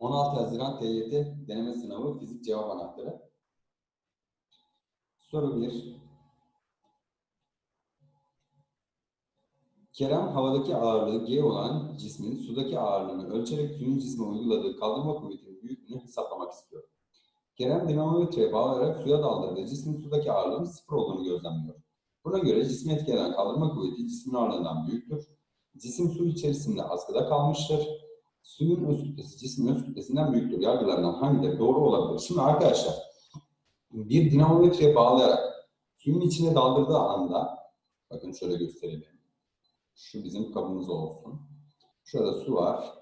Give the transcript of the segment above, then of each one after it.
16 Haziran TYT deneme sınavı fizik cevap anahtarı. Soru 1. Kerem havadaki ağırlığı G olan cismin sudaki ağırlığını ölçerek suyun cisme uyguladığı kaldırma kuvvetinin büyüklüğünü hesaplamak istiyor. Kerem dinamometreye bağlayarak suya daldırdığı cismin sudaki ağırlığının sıfır olduğunu gözlemliyor. Buna göre cismi etkileyen kaldırma kuvveti cismin ağırlığından büyüktür. Cisim su içerisinde askıda kalmıştır. Suyun öz kütlesi cismin öz kütlesinden büyüktür. Yargılarından hangileri doğru olabilir? Şimdi arkadaşlar bir dinamometreye bağlayarak suyun içine daldırdığı anda bakın şöyle gösterelim. Şu bizim kabımız olsun. Şurada su var.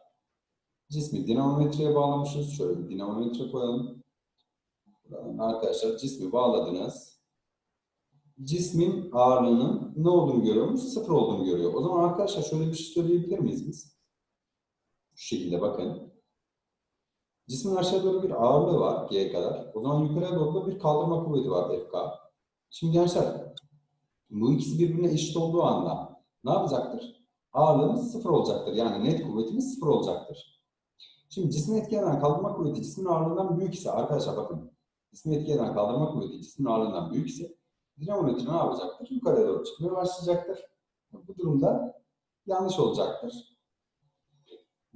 Cismi dinamometreye bağlamışız. Şöyle bir dinamometre koyalım. Arkadaşlar cismi bağladınız. Cismin ağırlığının ne olduğunu görüyormuş? Sıfır olduğunu görüyor. O zaman arkadaşlar şöyle bir şey söyleyebilir miyiz biz? Şu şekilde bakın. Cismin aşağı doğru bir ağırlığı var G kadar. O zaman yukarıya doğru da bir kaldırma kuvveti var FK. Şimdi gençler bu ikisi birbirine eşit olduğu anda ne yapacaktır? Ağırlığımız sıfır olacaktır. Yani net kuvvetimiz sıfır olacaktır. Şimdi cismi etkileyen kaldırma kuvveti cismin ağırlığından büyük ise arkadaşlar bakın. Cismi etkileyen kaldırma kuvveti cismin ağırlığından büyük ise dinamometre ne yapacaktır? Yukarıya doğru çıkmaya başlayacaktır. Bu durumda yanlış olacaktır.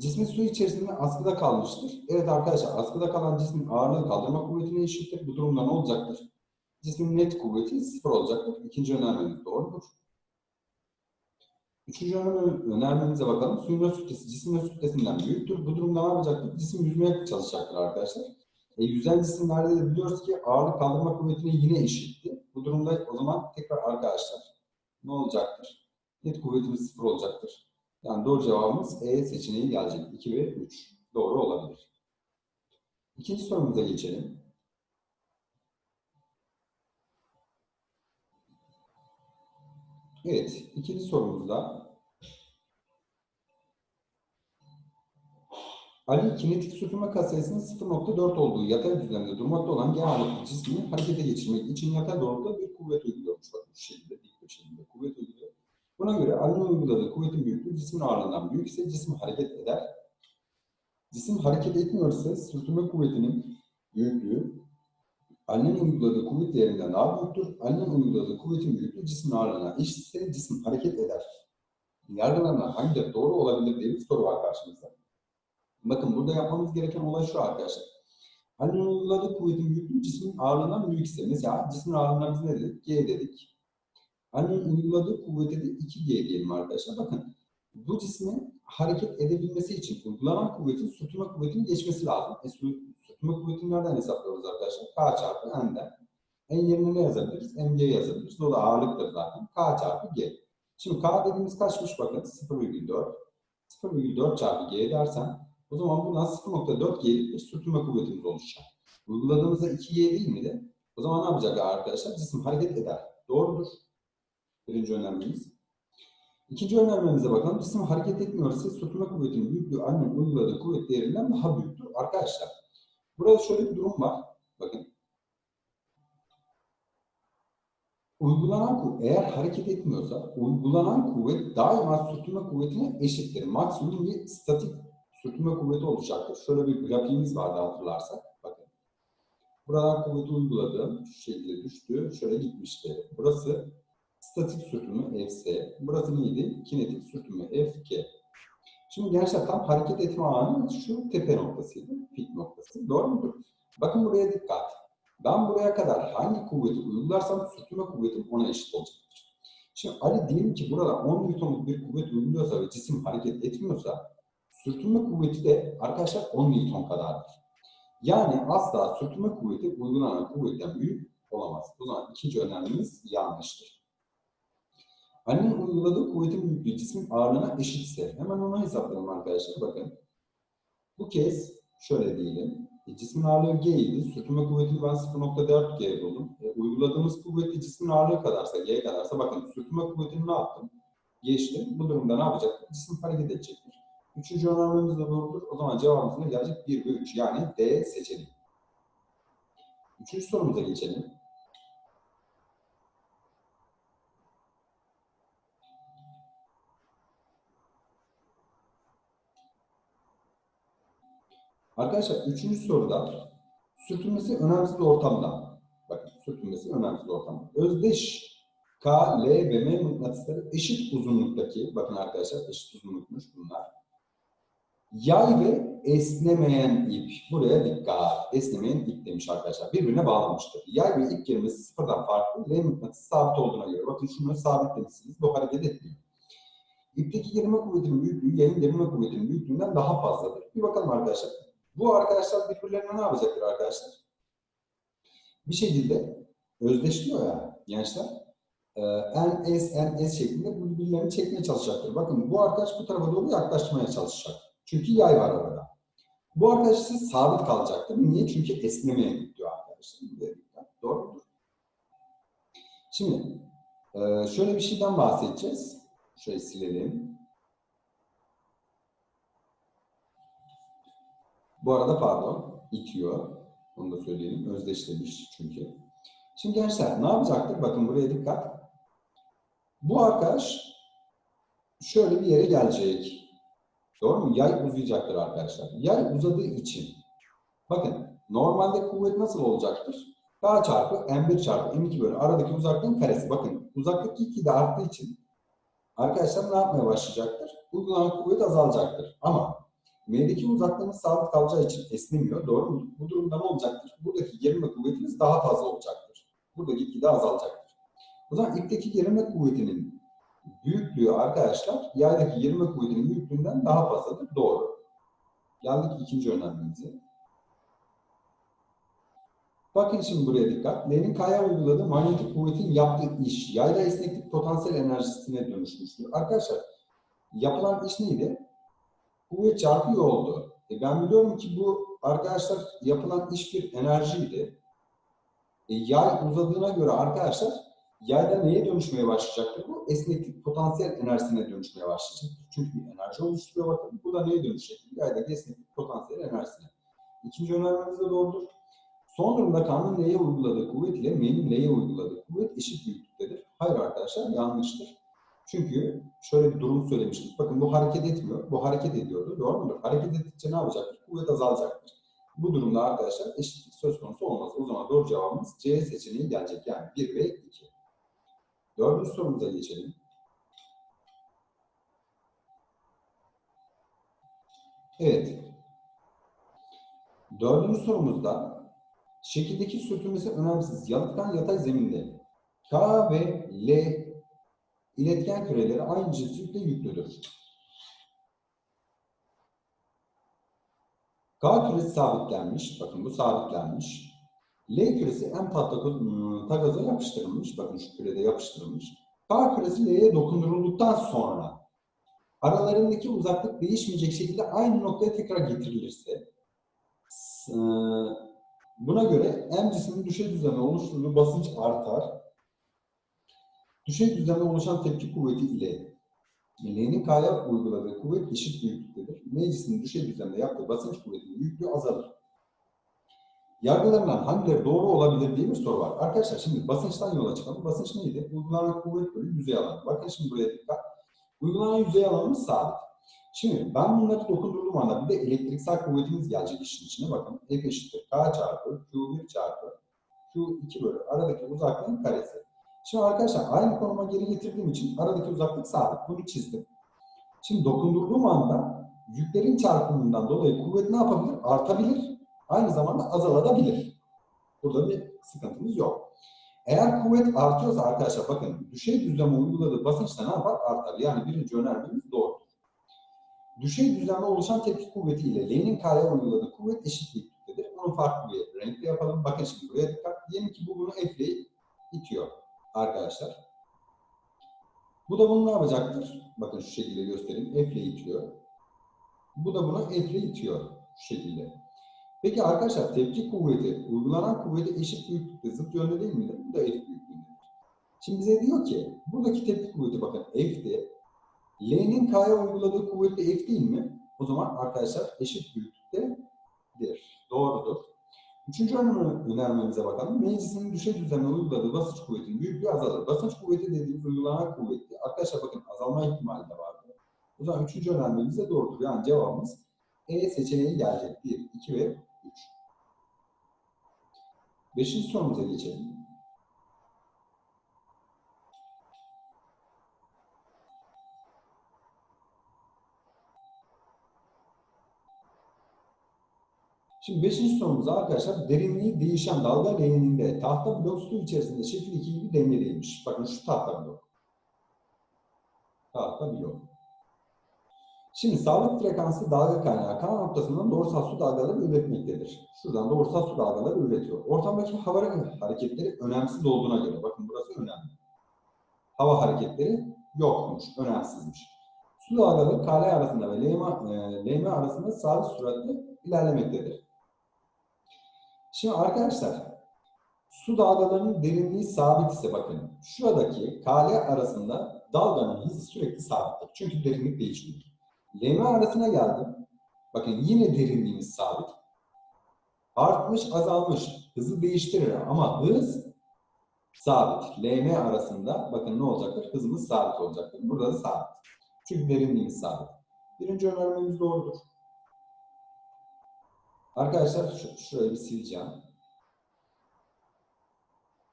Cismin su içerisinde askıda kalmıştır. Evet arkadaşlar askıda kalan cismin ağırlığı kaldırma kuvvetine eşittir. Bu durumda ne olacaktır? Cismin net kuvveti sıfır olacaktır. İkinci önermemiz doğrudur. Üçüncü önerme- önermemize bakalım. Suyun öz kütlesi kütlesinden büyüktür. Bu durumda ne yapacaktır? Cisim yüzmeye çalışacaktır arkadaşlar. E, yüzen cisimlerde de biliyoruz ki ağırlık kaldırma kuvvetine yine eşitti. Bu durumda o zaman tekrar arkadaşlar ne olacaktır? Net kuvvetimiz sıfır olacaktır. Yani doğru cevabımız E seçeneği gelecek. 2 ve 3. Doğru olabilir. İkinci sorumuza geçelim. Evet, ikinci sorumuzda Ali kinetik sürtünme katsayısının 0.4 olduğu yatay düzlemde durmakta olan G ağırlıklı cismi harekete geçirmek için yatay doğrultuda bir kuvvet uyguluyormuş. Bakın şu şekilde, dik bir kuvvet uyguluyor. Buna göre Ali'nin uyguladığı kuvvetin büyüklüğü cismin ağırlığından büyük ise cisim hareket eder. Cisim hareket etmiyor ise sürtünme kuvvetinin büyüklüğü Ali'nin uyguladığı kuvvet değerinden daha büyüktür. Ali'nin uyguladığı kuvvetin büyüklüğü cismin ağırlığına eşitse cisim hareket eder. Yargılarından hangileri doğru olabilir diye bir soru var karşımızda. Bakın burada yapmamız gereken olay şu arkadaşlar. Ali'nin uyguladığı kuvvetin büyüklüğü cismin ağırlığından büyük ise mesela cismin ağırlığına biz ne dedik? G dedik. Annenin uyguladığı kuvvete de 2G diyelim arkadaşlar. Bakın bu cismin hareket edebilmesi için uygulanan kuvvetin sürtünme kuvvetini geçmesi lazım. E, sü- sürtünme kuvvetini nereden hesaplıyoruz arkadaşlar? K çarpı N'den. N yerine ne yazabiliriz? MG yazabiliriz. O da ağırlıktır zaten. K çarpı G. Şimdi K dediğimiz kaçmış bakın? 0,4. 0,4 çarpı G dersen o zaman buradan 0.4 G'lik bir sürtünme kuvvetimiz oluşacak. Uyguladığımızda 2G değil mi de? O zaman ne yapacak arkadaşlar? Cisim hareket eder. Doğrudur. Birinci önermemiz. İkinci önermemize bakalım. Cisim hareket etmiyorsa sürtünme kuvvetinin büyüklüğü annenin uyguladığı kuvvet değerinden daha büyüktür. Arkadaşlar burada şöyle bir durum var. Bakın. Uygulanan kuvvet eğer hareket etmiyorsa uygulanan kuvvet daima sürtünme kuvvetine eşittir. Maksimum bir statik sürtünme kuvveti olacaktır. Şöyle bir grafiğimiz vardı hatırlarsak. Bakın. Buradan kuvveti uyguladım. Şu şekilde düştü. Şöyle gitmişti. Burası statik sürtünme Fs. Burası neydi? Kinetik sürtünme Fk. Şimdi gençler tam hareket etme anı şu tepe noktasıydı. Pik noktası. Doğru mudur? Bakın buraya dikkat. Ben buraya kadar hangi kuvveti uygularsam sürtünme kuvvetim ona eşit olacaktır. Şimdi Ali diyelim ki burada 10 Newton'luk bir kuvvet uyguluyorsa ve cisim hareket etmiyorsa sürtünme kuvveti de arkadaşlar 10 Newton kadardır. Yani asla sürtünme kuvveti uygulanan kuvvetten büyük olamaz. O zaman ikinci önermemiz yanlıştır. Annenin uyguladığı kuvvetin büyüklüğü cismin ağırlığına eşitse hemen onu hesaplayalım arkadaşlar. Bakın. Bu kez şöyle diyelim. E, cismin ağırlığı G idi. Sürtünme kuvvetini ben 0.4 G buldum. E, uyguladığımız kuvvet de cismin ağırlığı kadarsa, G kadarsa bakın sürtünme kuvvetini ne yaptım? Geçtim. Bu durumda ne yapacaktır? Cisim hareket edecektir. Üçüncü önermemiz de doğrudur. O zaman cevabımız ne gelecek? 1 ve 3. Yani D seçeneği. Üçüncü sorumuza geçelim. Arkadaşlar üçüncü soruda sürtünmesi önemsiz ortamda. Bakın sürtünmesi önemsiz ortamda. Özdeş K, L ve M mıknatısları eşit uzunluktaki, bakın arkadaşlar eşit uzunlukmuş bunlar. Yay ve esnemeyen ip. Buraya dikkat. Esnemeyen ip demiş arkadaşlar. Birbirine bağlamıştır. Yay ve ip kelimesi sıfırdan farklı. L mıknatısı sabit olduğuna göre. Bakın şunu sabit demişsiniz. Bu hareket etmiyor. İpteki gerilme kuvvetinin büyüklüğü yayın gerilme kuvvetinin büyüklüğünden daha fazladır. Bir bakalım arkadaşlar. Bu arkadaşlar birbirlerine ne yapacaktır arkadaşlar? Bir şekilde özdeşliyor ya gençler. Ee, N, S, N, S şeklinde birbirlerini çekmeye çalışacaktır. Bakın bu arkadaş bu tarafa doğru yaklaştırmaya çalışacak. Çünkü yay var arada. Bu arkadaş ise sabit kalacaktır. Niye? Çünkü esnemeye gidiyor arkadaşlar. Doğru mudur? Şimdi e, şöyle bir şeyden bahsedeceğiz. Şöyle silelim. Bu arada pardon, itiyor. Onu da söyleyelim. Özdeşlemiş çünkü. Şimdi gençler ne yapacaktır? Bakın buraya dikkat. Bu arkadaş şöyle bir yere gelecek. Doğru mu? Yay uzayacaktır arkadaşlar. Yay uzadığı için bakın normalde kuvvet nasıl olacaktır? K çarpı M1 çarpı M2 bölü aradaki uzaklığın karesi. Bakın uzaklık 2 de arttığı için arkadaşlar ne yapmaya başlayacaktır? Uygulanan kuvvet azalacaktır. Ama M'deki uzaklığımız sabit kalacağı için esnemiyor. Doğru mu? Bu durumda ne olacaktır? Buradaki gerilme kuvvetimiz daha fazla olacaktır. Burada gitgide azalacaktır. O zaman ipteki gerilme kuvvetinin büyüklüğü arkadaşlar yaydaki gerilme kuvvetinin büyüklüğünden daha fazladır. Doğru. Geldik ikinci önermemize. Bakın şimdi buraya dikkat. L'nin K'ya uyguladığı manyetik kuvvetin yaptığı iş yayda esneklik potansiyel enerjisine dönüşmüştür. Arkadaşlar yapılan iş neydi? Kuvvet çarpı yoldu. E ben biliyorum ki bu arkadaşlar yapılan iş bir enerjiydi. E yay uzadığına göre arkadaşlar yayda neye dönüşmeye başlayacaktır bu? Esneklik potansiyel enerjisine dönüşmeye başlayacaktır. Çünkü bir enerji oluşturuyor bakın. Bu da neye dönüşecektir? Yaydaki esneklik potansiyel enerjisine. İkinci önermemiz de doğrudur. Son durumda K'nın L'ye uyguladığı kuvvet ile M'nin L'ye uyguladığı kuvvet eşit büyüklüktedir. Hayır arkadaşlar yanlıştır. Çünkü şöyle bir durum söylemiştik. Bakın bu hareket etmiyor. Bu hareket ediyordu. Doğru mudur? Hareket ettikçe ne yapacaktır? Kuvvet azalacaktır. Bu durumda arkadaşlar eşitlik söz konusu olmaz. O zaman doğru cevabımız C seçeneği gelecek. Yani 1 ve 2. Dördüncü sorumuza geçelim. Evet. Dördüncü sorumuzda şekildeki sürtünmesi önemsiz yalıtkan yatay zeminde K ve L iletken küreleri aynı cinsiyette yüklüdür. K küresi sabitlenmiş. Bakın bu sabitlenmiş. L küresi en patlakoz tagaza yapıştırılmış. Bakın şu kürede yapıştırılmış. K küresi L'ye dokundurulduktan sonra aralarındaki uzaklık değişmeyecek şekilde aynı noktaya tekrar getirilirse e, buna göre M cisminin düşey düzlemde oluşturduğu basınç artar. Düşey düzlemde oluşan tepki kuvveti ile L'nin K'ya uyguladığı kuvvet eşit büyüklüktedir. M cisminin düşey düzlemde yaptığı basınç kuvvetinin büyüklüğü azalır. Yargılarından hangileri doğru olabilir diye bir soru var. Arkadaşlar şimdi basınçtan yola çıkalım. Basınç neydi? Uygulanan kuvvet bölü yüzey alanı. Bakın şimdi buraya dikkat. Uygulanan yüzey alanımız sabit. Şimdi ben bunları dokundurduğum anda bir de elektriksel kuvvetimiz gelecek işin içine. Bakın F eşittir K çarpı Q1 çarpı Q2 bölü aradaki uzaklığın karesi. Şimdi arkadaşlar aynı konuma geri getirdiğim için aradaki uzaklık sabit. Bunu çizdim. Şimdi dokundurduğum anda yüklerin çarpımından dolayı kuvvet ne yapabilir? Artabilir. Aynı zamanda azalabilir. Burada bir sıkıntımız yok. Eğer kuvvet artıyorsa arkadaşlar bakın düşey düzleme uyguladığı basınçta ne yapar? Artar. Yani birinci önermemiz doğrudur. Düşey düzlemde oluşan tepki kuvveti ile L'nin K'ya uyguladığı kuvvet eşit büyüklüktedir. Bunu farklı bir renkle yapalım. Bakın şimdi buraya dikkat. Diyelim ki bu bunu F'le itiyor arkadaşlar. Bu da bunu ne yapacaktır? Bakın şu şekilde göstereyim. F ile itiyor. Bu da bunu F ile itiyor. Şu şekilde. Peki arkadaşlar tepki kuvveti, uygulanan kuvveti eşit büyüklükte, zıt yönde değil midir? Bu da F büyüklüğündedir. Şimdi bize diyor ki, buradaki tepki kuvveti bakın F'de, L'nin K'ya uyguladığı kuvvet de F değil mi? O zaman arkadaşlar eşit büyüklüktedir. Doğrudur. Üçüncü önermemize bakalım. Meclisin düşey düzenine uyguladığı basınç kuvvetinin büyüklüğü azalır. Basınç kuvveti dediğimiz uygulanan kuvveti. Arkadaşlar bakın azalma ihtimali de vardır. O zaman üçüncü önermemiz de doğrudur. Yani cevabımız E seçeneği gelecek. 1, 2 ve 3. Beşinci sorumuza geçelim. Şimdi beşinci sorumuzda arkadaşlar derinliği değişen dalga leğeninde tahta blok su içerisinde şekil 2 gibi dengedeymiş. Bakın şu tahta blok. Tahta blok. Şimdi sabit frekanslı dalga kaynağı K noktasından doğrusal su dalgaları üretmektedir. Şuradan doğrusal su dalgaları üretiyor. Ortamdaki hava hareketleri önemsiz olduğuna göre, bakın burası önemli. Hava hareketleri yokmuş, önemsizmiş. Su dalgaları KL arasında ve LM, e, LM arasında sabit süratle ilerlemektedir. Şimdi arkadaşlar, su dalgalarının derinliği sabit ise bakın, şuradaki KL arasında dalganın hızı sürekli sabittir. Çünkü derinlik değişmiyor. LM arasına geldim. Bakın yine derinliğimiz sabit. Artmış, azalmış. Hızı değiştirir ama hız sabit. LM arasında bakın ne olacaktır? Hızımız sabit olacaktır. Burada da sabit. Çünkü derinliğimiz sabit. Birinci önermemiz doğrudur. Arkadaşlar şu, şurayı bir sileceğim.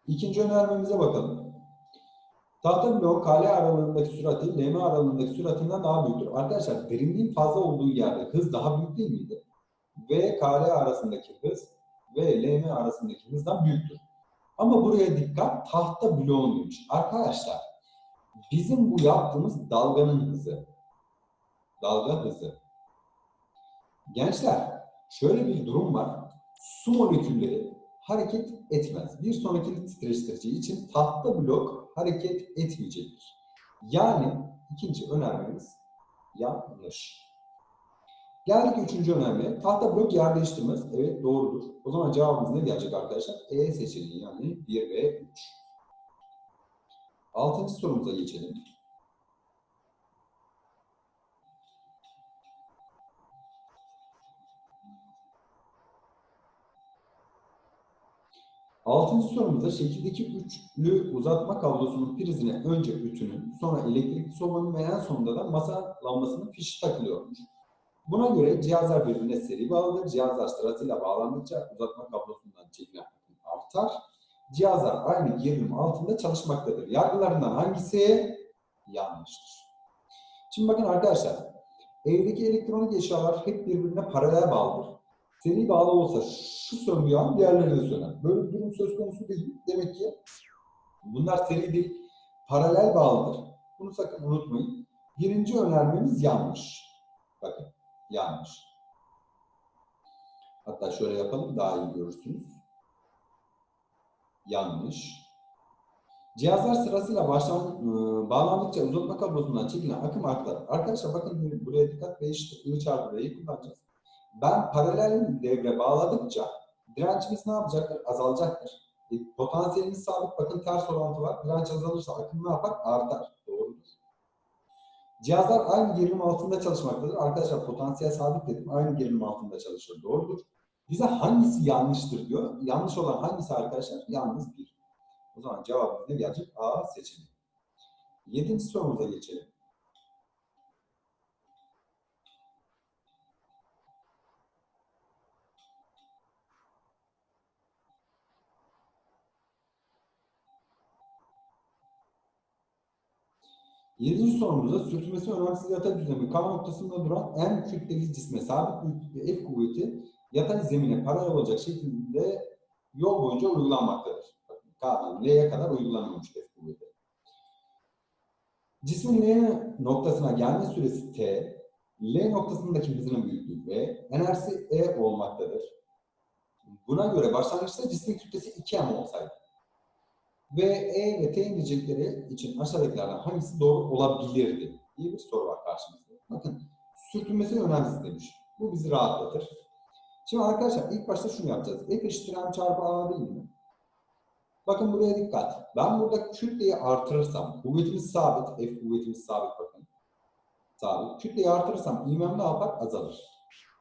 İkinci önermemize bakalım. Tahta bloğun KL aralığındaki sürati LM aralığındaki süratinden daha büyüktür. Arkadaşlar derinliğin fazla olduğu yerde hız daha büyük değil miydi? Ve KL arasındaki hız ve LM arasındaki hızdan büyüktür. Ama buraya dikkat tahta bloğun demiş. Arkadaşlar bizim bu yaptığımız dalganın hızı. Dalga hızı. Gençler şöyle bir durum var. Su molekülleri hareket etmez. Bir sonraki titreştirici için tahta blok hareket etmeyecektir. Yani ikinci önermemiz yanlış. Geldik üçüncü önermeye. Tahta blok yer. Evet doğrudur. O zaman cevabımız ne gelecek arkadaşlar? E seçeneği yani 1 ve 3. Altıncı sorumuza geçelim. Altıncı sorumuzda şekildeki üçlü uzatma kablosunun prizine önce ütünün, sonra elektrikli sobanın ve en sonunda da masa lambasının fişi takılıyormuş. Buna göre cihazlar birbirine seri bağlıdır. Cihazlar sırasıyla bağlandıkça uzatma kablosundan çekilen artar. Cihazlar aynı gerilim altında çalışmaktadır. Yargılarından hangisi yanlıştır? Şimdi bakın arkadaşlar, evdeki elektronik eşyalar hep birbirine paralel bağlıdır seri bağlı olsa şu söndüğü an diğerleri de söner. Böyle bir durum söz konusu değil. Demek ki bunlar seri değil, paralel bağlıdır. Bunu sakın unutmayın. Birinci önermemiz yanlış. Bakın, yanlış. Hatta şöyle yapalım, daha iyi görürsünüz. Yanlış. Cihazlar sırasıyla başlan, ıı, bağlandıkça uzatma kablosundan çekilen akım artar. Arkadaşlar bakın buraya dikkat ve eşittir. I çarpı R'yi kullanacağız ben paralel devre bağladıkça direncimiz ne yapacaktır? Azalacaktır. E, potansiyelimiz sabit. Bakın ters orantı var. Direnç azalırsa akım ne yapar? Artar. Doğrudur. Cihazlar aynı gerilim altında çalışmaktadır. Arkadaşlar potansiyel sabit dedim. Aynı gerilim altında çalışır. Doğrudur. Bize hangisi yanlıştır diyor. Yanlış olan hangisi arkadaşlar? Yalnız bir. O zaman cevabımız ne gelecek? A seçeneği. Yedinci sorumuza geçelim. Yedinci sorumuzda sürtünmesi önemsiz yatay düzlemi K noktasında duran en kütleli cisme sabit büyüklükte F kuvveti yatay zemine paralel olacak şekilde yol boyunca uygulanmaktadır. K'dan L'ye kadar uygulanıyormuş F kuvveti. Cismin L noktasına gelme süresi T, L noktasındaki hızının büyüklüğü V, enerjisi E olmaktadır. Buna göre başlangıçta cismin kütlesi 2m olsaydı ve E ve T indicekleri için aşağıdakilerden hangisi doğru olabilirdi diye bir soru var karşımızda. Bakın sürtünmesi önemsiz demiş. Bu bizi rahatlatır. Şimdi arkadaşlar ilk başta şunu yapacağız. F eşittir M çarpı A değil mi? Bakın buraya dikkat. Ben burada kütleyi artırırsam, kuvvetimiz sabit, F kuvvetimiz sabit bakın. Sabit. Kütleyi artırırsam ivmem ne yapar? Azalır.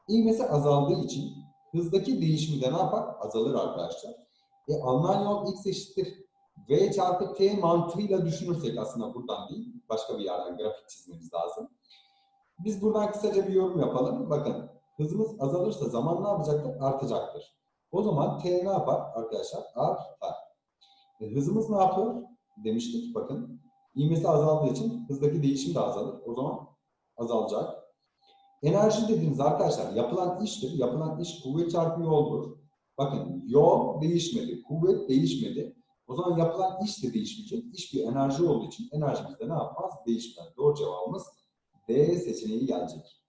İvmesi azaldığı için hızdaki değişimi de ne yapar? Azalır arkadaşlar. E alınan yol x eşittir V çarpı T mantığıyla düşünürsek aslında buradan değil, başka bir yerden grafik çizmemiz lazım. Biz buradan kısaca bir yorum yapalım. Bakın, Hızımız azalırsa zaman ne yapacaktır? Artacaktır. O zaman T ne yapar arkadaşlar? Artar. E, hızımız ne yapıyor? Demiştik bakın. İğmesi azaldığı için hızdaki değişim de azalır. O zaman azalacak. Enerji dediğimiz arkadaşlar yapılan iştir. Yapılan iş kuvvet çarpı yoldur. Bakın yol değişmedi, kuvvet değişmedi. O zaman yapılan iş de değişmeyecek. İş bir enerji olduğu için enerjimiz de ne yapmaz? Değişmez. Doğru cevabımız D seçeneği gelecek.